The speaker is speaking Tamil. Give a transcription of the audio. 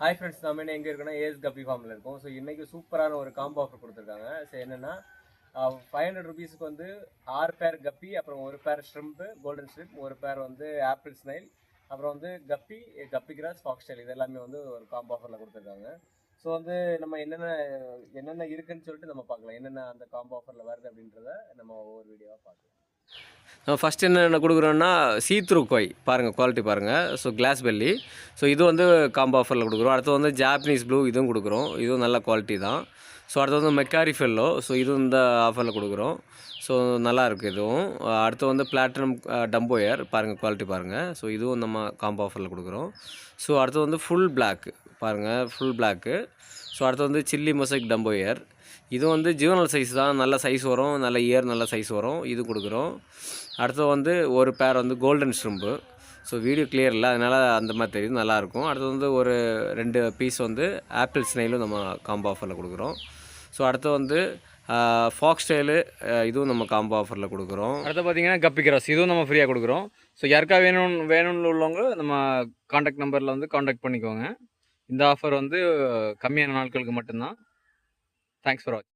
ஹாய் ஃப்ரெண்ட்ஸ் நம்ம என்ன எங்கே இருக்கோம்னா ஏஎஸ் கப்பி ஃபார்மில் இருக்கோம். ஸோ இன்றைக்கி சூப்பரான ஒரு காம்போ ஆஃபர் கொடுத்துருக்காங்க. ஸோ என்னென்னா ஃபைவ் ஹண்ட்ரட் ருபீஸுக்கு வந்து ஆறு பேர் கப்பி அப்புறம் ஒரு பேர் ஷ்ரிம்ப்பு கோல்டன் ஸ்ட்ரிப் ஒரு பேர் வந்து ஆப்பிள் ஸ்னைல் அப்புறம் வந்து கப்பி கப்பி கிராஸ் ஃபாக்ஸ்டைல் இது எல்லாமே வந்து ஒரு காம்போ ஆஃபரில் கொடுத்துருக்காங்க. ஸோ வந்து நம்ம என்னென்ன என்னென்ன இருக்குன்னு சொல்லிட்டு நம்ம பார்க்கலாம். என்னென்ன அந்த காம்போ ஆஃபரில் வருது அப்படின்றத நம்ம ஒவ்வொரு வீடியோவாக பார்க்கலாம். நம்ம ஃபஸ்ட் என்னென்ன கொடுக்குறோன்னா சீத்ரூ கோய் பாருங்கள் குவாலிட்டி பாருங்கள் ஸோ கிளாஸ் பெல்லி ஸோ இது வந்து காம்போ ஆஃபரில் கொடுக்குறோம். அடுத்து வந்து ஜாப்பனீஸ் ப்ளூ இதுவும் கொடுக்குறோம். இதுவும் நல்ல குவாலிட்டி தான். ஸோ அடுத்து வந்து மெக்காரி ஃபெல்லோ ஸோ இதுவும் இந்த ஆஃபரில் கொடுக்குறோம். ஸோ நல்லா இருக்குது இதுவும். அடுத்து வந்து பிளாட்டினம் டம்போயர் பாருங்கள் குவாலிட்டி பாருங்கள் ஸோ இதுவும் நம்ம காம்போ ஆஃபரில் கொடுக்குறோம். ஸோ அடுத்து வந்து ஃபுல் பிளாக் பாருங்கள் ஃபுல் பிளாக்கு ஸோ அடுத்து வந்து சில்லி மொசைக் டம்போயர் இது வந்து ஜீவனல் சைஸ் தான். நல்ல சைஸ் வரும். நல்ல இயர் நல்ல சைஸ் வரும். இது கொடுக்குறோம். அடுத்து வந்து ஒரு பேர் வந்து golden shrimp so video clear இல்லை. அதனால் அந்த மாதிரி தெரியுது. நல்லாயிருக்கும் அடுத்து வந்து ஒரு ரெண்டு பீஸ் வந்து ஆப்பிள் ஸ்னைலும் நம்ம காம்போ ஆஃபரில் கொடுக்குறோம். ஸோ அடுத்து வந்து ஃபாக்ஸ் ஸ்டைலு இதுவும் நம்ம காம்போ ஆஃபரில் கொடுக்குறோம். அடுத்து பார்த்தீங்கன்னா கப்பி கிராஸ் இதுவும் நம்ம ஃப்ரீயாக கொடுக்குறோம். ஸோ யாருக்கா வேணும் வேணும்னு உள்ளவங்க நம்ம காண்டாக்ட் நம்பரில் வந்து காண்டாக்ட் பண்ணிக்கோங்க. இந்த ஆஃபர் வந்து கம்மியான நாட்களுக்கு மட்டும்தான். தேங்க்ஸ் ஃபார் வாட்சிங்